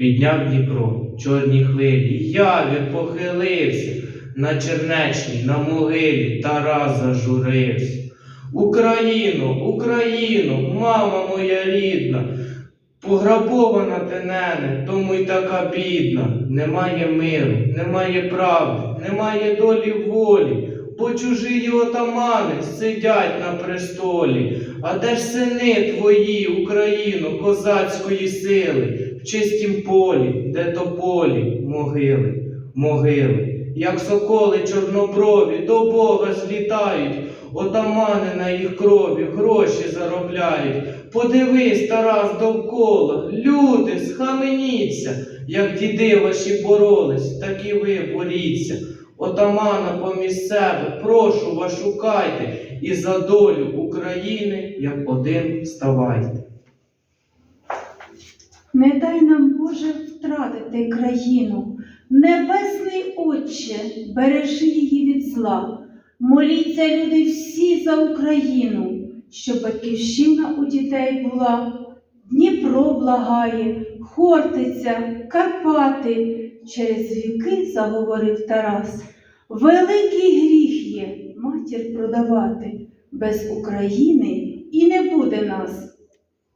Підняв Дніпро, чорні хвилі, явір похилився, на чернечній, на могилі Тарас зажурився. Україно, Україно, мама моя рідна, пограбована ти нене, тому й така бідна. Немає миру, немає правди, немає долі волі, бо чужі отамани сидять на престолі. А де ж сини твої, Україно, козацької сили, в чистім полі, де тополі, могили, могили, як соколи чорноброві до Бога злітають, отамани на їх крові гроші заробляють. Подивись, Тарас, довкола, люди, схаменіться, як діди ваші боролись, так і ви боріться. Отамана поміж себе, прошу вас, шукайте, і за долю України, як один, ставайте. Не дай нам, Боже, втратити країну. Небесний Отче, бережи її від зла. Моліться, люди, всі за Україну, щоб батьківщина у дітей була. Дніпро благає, Хортиця, Карпати. Через віки заговорив Тарас. Великий гріх є матір продавати. Без України і не буде нас.